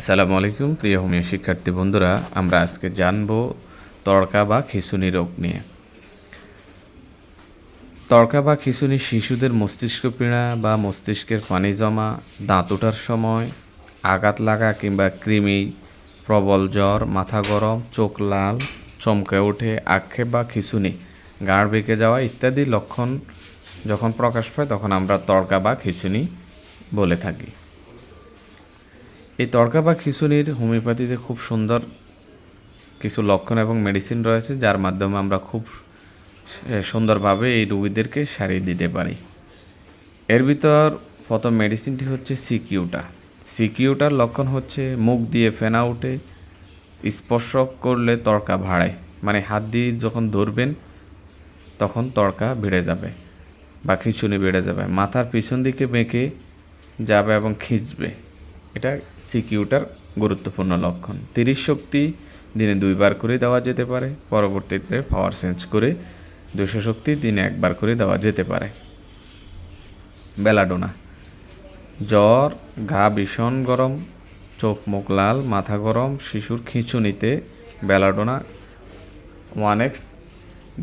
আসসালামু আলাইকুম, প্রিয় হোমিও শিক্ষার্থী বন্ধুরা, আমরা আজকে জানব তড়কা বা খিঁচুনি রোগ নিয়ে। তড়কা বা খিঁচুনি শিশুদের মস্তিষ্ক পীড়া বা মস্তিষ্কের পানি জমা, দাঁত ওঠার সময়, আঘাত লাগা কিংবা কৃমি, প্রবল জ্বর, মাথা গরম, চোখ লাল, চমকে ওঠে, আক্ষেপ বা খিঁচুনি, গাঁড় বেঁকে যাওয়া ইত্যাদি লক্ষণ যখন প্রকাশ পায়, তখন আমরা তড়কা বা খিঁচুনি বলে থাকি। এই তড়কা বা খিচুনির হোমিওপ্যাথিতে খুব সুন্দর কিছু লক্ষণ এবং মেডিসিন রয়েছে, যার মাধ্যমে আমরা খুব সুন্দরভাবে এই রোগীদেরকে সারিয়ে দিতে পারি। এর ভিতর প্রথম মেডিসিনটি হচ্ছে সিকিউটা। সিকিউটার লক্ষণ হচ্ছে মুখ দিয়ে ফেনা উঠে স্পর্শ করলে তড়কা ভাড়ায়। মানে হাত দিয়ে যখন ধরবেন, তখন তড়কা বেড়ে যাবে বা খিঁচুনি বেড়ে যাবে। মাথার পিছন দিকে বেঁকে যাবে এবং খিঁচবে। এটা সিকিউটার গুরুত্বপূর্ণ লক্ষণ। তিরিশ শক্তি দিনে দুইবার করে দেওয়া যেতে পারে, পরবর্তীতে পাওয়ার চেঞ্জ করে দুশো শক্তি দিনে একবার করে দেওয়া যেতে পারে। বেলাডোনা। জ্বর গা ভীষণ গরম, চোখ মুখ লাল, মাথা গরম, শিশুর খিঁচুনিতে বেলাডোনা ওয়ান এক্স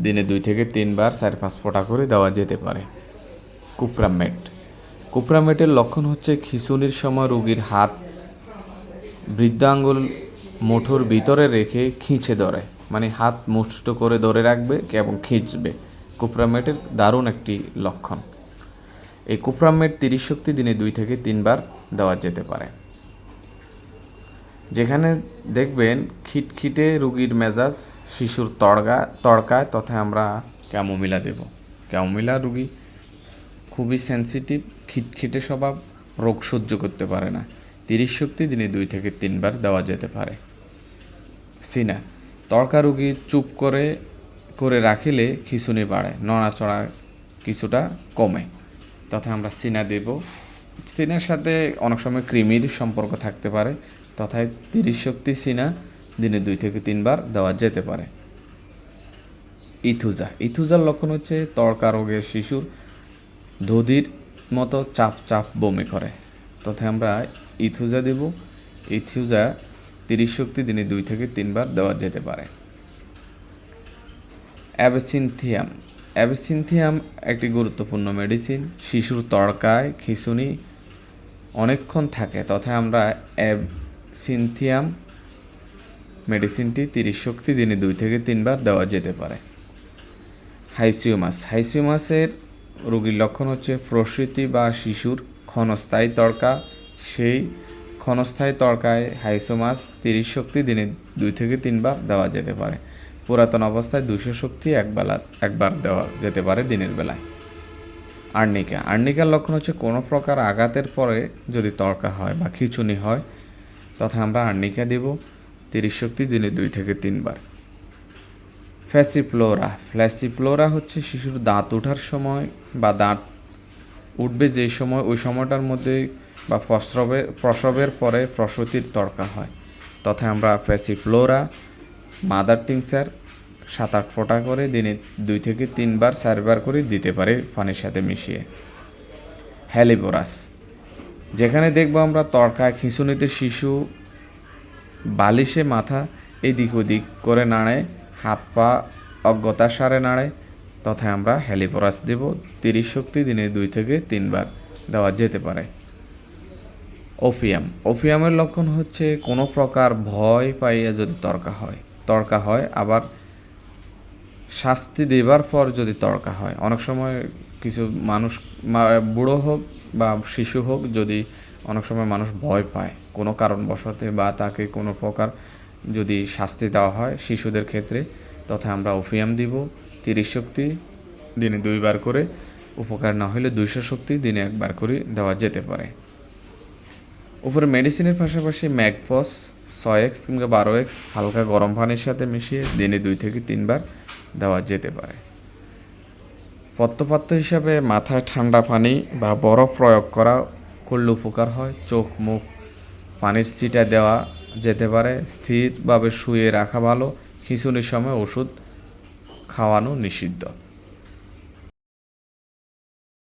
দিনে দুই থেকে তিনবার চার পাঁচ ফোঁটা করে দেওয়া যেতে পারে। কুপ্রামেট। কুপ্রামেটের লক্ষণ হচ্ছে খিঁচুনির সময় রোগীর হাত বৃদ্ধাঙ্গুল মুঠোর ভিতরে রেখে খিঁচে ধরে। মানে হাত মুষ্ট করে ধরে রাখবে এবং খিঁচবে। কুপ্রামেটের দারুণ একটি লক্ষণ। এই কুপ্রামেট তিরিশ শক্তি দিনে দুই থেকে তিনবার দেওয়া যেতে পারে। যেখানে দেখবেন খিটখিটে রুগীর মেজাজ, শিশুর তড়গা তড়কায় তথা আমরা ক্যামোমিলা দেব। ক্যামোমিলা রুগী খুবই সেন্সিটিভ খিটখিটে স্বভাব, রোগ সহ্য করতে পারে না। তিরিশ শক্তি দিনে দুই থেকে তিনবার দেওয়া যেতে পারে। সিনা তড়কা রুগী চুপ করে করে রাখিলে খিঁচুনি বাড়ে, নড়াচড়া কিছুটা কমে। তথা আমরা সিনা দেব। সিনার সাথে অনেক সময় কৃমির সম্পর্ক থাকতে পারে। তথায় তিরিশ শক্তি সিনা দিনে দুই থেকে তিনবার দেওয়া যেতে পারে। ইথুজা, ইথুজার লক্ষণ হচ্ছে তড়কা রোগের শিশুর দধির মতো চাপ চাপ বমি করে। তথা আমরা ইথুজা দেব। ইথুজা তিরিশ শক্তি দিনে দুই থেকে তিনবার দেওয়া যেতে পারে। অ্যাবেসিনথিয়াম। অ্যাবেসিনথিয়াম একটি গুরুত্বপূর্ণ মেডিসিন শিশুর তড়কায় খিঁচুনি অনেকক্ষণ থাকে। তথা আমরা অ্যাবসিনথিয়াম মেডিসিনটি তিরিশ শক্তি দিনে দুই থেকে তিনবার দেওয়া যেতে পারে। হাইসিওমাস। হাইসিওমাসের রোগীর লক্ষণ হচ্ছে প্রসূতি বা শিশুর ক্ষণস্থায়ী তর্কা সেই ক্ষণস্থায়ী তর্কায় হাইসোমাস তিরিশ শক্তি দিনে দুই থেকে তিনবার দেওয়া যেতে পারে। পুরাতন অবস্থায় দুশো শক্তি একবেলা একবার দেওয়া যেতে পারে দিনের বেলায়। আর্নিকা আর্নিকার লক্ষণ হচ্ছে কোনো প্রকার আঘাতের পরে যদি তর্কা হয় বা খিচুনি হয় তথা আমরা আর্নিকা দেব। তিরিশ শক্তি দিনে দুই থেকে তিনবার। ফ্যাসিফ্লোরা। ফ্ল্যাসিফ্লোরা হচ্ছে শিশুর দাঁত ওঠার সময় বা দাঁত উঠবে যে সময়, ওই সময়টার মধ্যে বা প্রসবের প্রসবের পরে প্রসূতির তড়কা হয়। তথা আমরা ফ্যাসিফ্লোরা, মাদার টিংসার সাত আট ফোঁটা করে দিনে দুই থেকে তিনবার, চারবার করে দিতে পারে পানির সাথে মিশিয়ে। হ্যালিবোরাস। যেখানে দেখব আমরা তড়কায় খিঁচুনিতে শিশু বালিশে মাথা এদিক ওদিক করে নাড়ে হাত পা অজ্ঞতার সারে নাড়ে তথা আমরা হ্যালিপরাস দেব, তিরিশ শক্তি দিনে দুই থেকে তিনবার দেওয়া যেতে পারে। ওপিয়াম। ওপিয়ামের লক্ষণ হচ্ছে কোনো প্রকার ভয় পাইয়া যদি তর্কা হয়। তর্কা হয়, আবার শাস্তি দেবার পর যদি তর্কা হয়। অনেক সময় কিছু মানুষ বুড়ো হোক বা শিশু হোক যদি অনেক সময় মানুষ ভয় পায় কোনো কারণবশতে বা তাকে কোনো প্রকার যদি শাস্তি দেওয়া হয় শিশুদের ক্ষেত্রে, তথা আমরা ওফিয়াম দিব, তিরিশ শক্তি দিনে দুইবার করে, উপকার না হলে দুইশো শক্তি দিনে একবার করে দেওয়া যেতে পারে। উপরে মেডিসিনের পাশাপাশি ম্যাকপস ছয় এক্স কিংবা বারো এক্স হালকা গরম পানির সাথে মিশিয়ে দিনে দুই থেকে তিনবার দেওয়া যেতে পারে। পত্রপাত্র হিসাবে মাথায় ঠান্ডা পানি বা বরফ প্রয়োগ করা করলে উপকার হয়। চোখ, মুখ পানির ছিটা দেওয়া যেতে পারে। স্থিরভাবে শুয়ে রাখা ভালো। খিঁচুনির সময় ওষুধ খাওয়ানো নিষিদ্ধ।